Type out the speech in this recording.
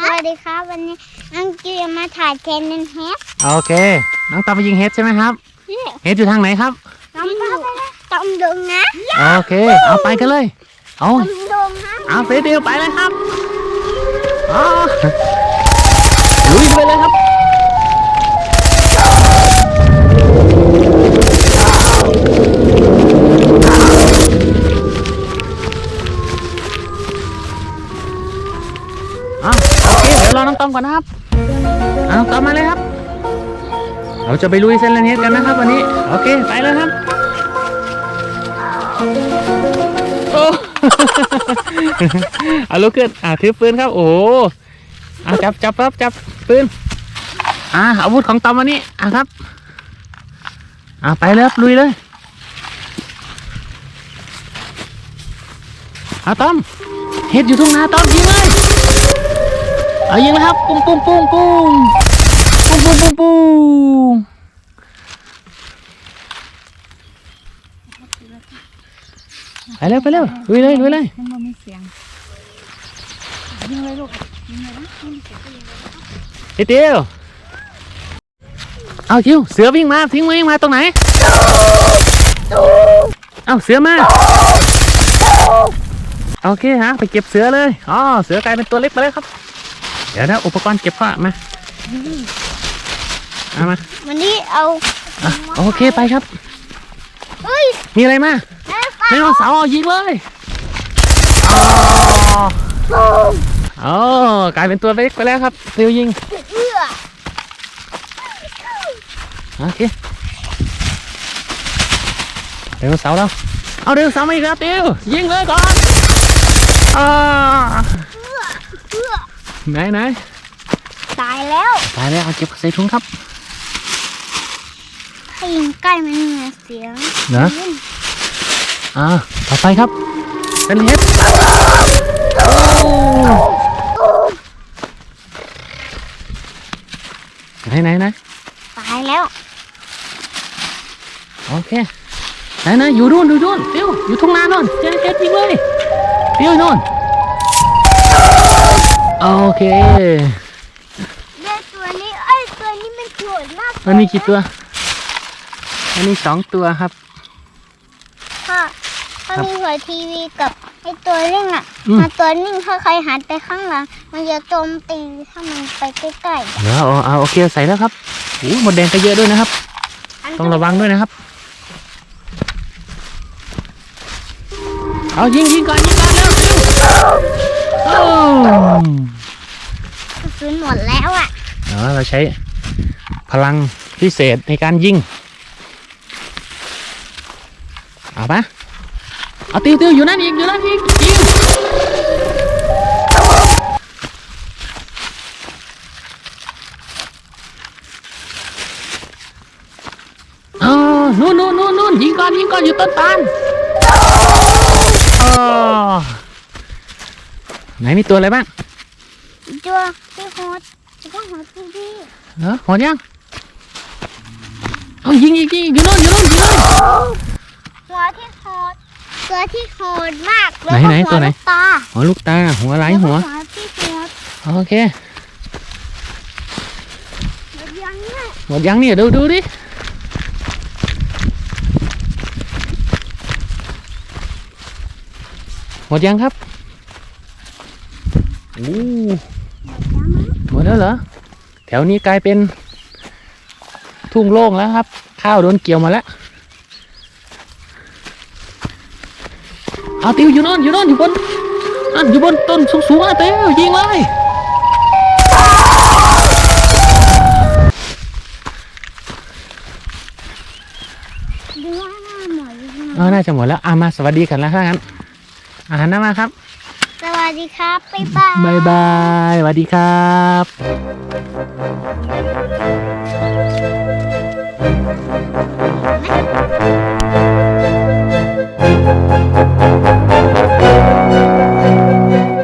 สวัสดีครับ วันนี้น้องจิวจะมาถ่ายเทนนิสเฮดโอเค น้องตอมไปยิงเฮดใช่ไหมครับนี่เฮดอยู่ทางไหนครับ น้องต้องดงนะโอเค เอาไปกันเลย เอาต้องดงนะเอาเฟรดิวไปเลยครับอ๋อลุยไปเลยครับ อเคเดี๋ยวรอน้องตอมก่อนนะครับเอาน้องตอมมาเลยครับ เราจะไปลุยเซนเลนเฮดกันนะครับ วันนี้ โอเค ไปเลยครับ โอ้เอาลุกขึ้นอ่าถือปืนครับ โอ้โหอ่าจับจับครับจับปืน อ่าอาวุธของตอมวันนี้ อ่าครับ อ่าไปเลยครับลุยเลยเอาตอมเฮ็ดอยู่ทุ่งนาตอมยิงเลย เอายิงเลยครับ ปุ้งปุ้งปุ้งปุ้งปุ้งปุ้งปุ้งปุ้งไปเร็วไปเร็วลุยเลยลุยเลยมันมีเสียงยิงเลยลูกยิงเลยนะยิงเสียงก็ยิงเลยนิดเดียวเอาคิวเสือวิ่งมาทิ้งมือวิ่งมาตรงไหนเอาเสือมาโอเคฮะไปเก็บเสือเลยอ๋อเสือกลายเป็นตัวเล็กไปเลยครับ เดี๋ยวนะอุปกรณ์เก็บผ้ามาเอามาวันนี้เอาอะโอเคไปครับเฮ้ยมีอะไรมาแม่ไดโนเสาร์เอายิงเลยอ๋ออ๋อกลายเป็นตัวเล็กไปแล้วครับเร็วยิงเอื้อโอเคไดโนเสาร์แล้วเอาไดโนเสาร์มาอีกแล้วติวยิงเลยก่อนอ่าเอื้อ ไหนไหนตายแล้วตายแล้วเอาเก็บใส่ถุงครับถ้ายิงใกล้มันมีเสียงเหรออ่าต่อไปครับเป็นเฮ็ดโอ้ไหนไหนไหนตายแล้ว โอเคไหนไหนอยู่นู่นอยู่นู่นติวอยู่ทุ่งนาโน่นเจ๊เจ๊ยิงเลยติวนู่น โอเคเด็กตัวนี้เอ้ยตัวนี้มันโกรธมากอันนี้กี่ตัว อันนี้สองตัวครับค่ะถ้ามีหัวทีวีกับไอตัวนิ่งอะอืมมาตัวนิ่งถ้าใครหันไปข้างหลัง มันจะโจมตีถ้ามันไปใกล้ๆเดี๋ยวเอาเอาโอเคใส่แล้วครับโอ้หมดแดงก็เยอะด้วยนะครับ ต้องระวังด้วยนะครับ เอายิงยิงก่อนยิงก่อนเร็วเร็วโอ้ กระสุนหมดแล้วอะ เราใช้พลังพิเศษในการยิง เอาปะเอาติวติวอยู่นั่นอีก อยู่นั่นอีกยิงอ๋อนู่นนู่นนู่นนู่นยิงก่อนยิงก่อนอยู่ต้นตาลอ๋อไหนมีตัวอะไรบ้าง ตัวที่โหดตั วโหดทีวีเหรอหมดยังเอายิงอีกยิงอีกอยู่นู่นอยู่นู่นยิงเลยหัวที่โหดตัวที่โหดมากไหนไหนแล้วก็ตัวไหนลูกตาหัวลูกตาหัวไหลหัวแล้วก็หัวที่โหดโอเคแบบยังไงหมดยังเนี่ยดูดูดิหมดยังครับโอ้ หมดแล้วเหรอ แถวนี้กลายเป็น ทุ่งโล่งแล้วครับ ข้าวโดนเกี่ยวมาแล้ว เอาติวอยู่โน่นอยู่โน่นอยู่บนนั่นอยู่บนต้นสูงๆอะติวยิงเลยดูว่าหน้าหมดยังไงเออน่าจะหมดแล้วอะมาสวัสดีกันแล้วถ้างั้นอาหารน้ามาครับ สวัสดีครับ บ๊ายบาย บายบายสวัสดีครับ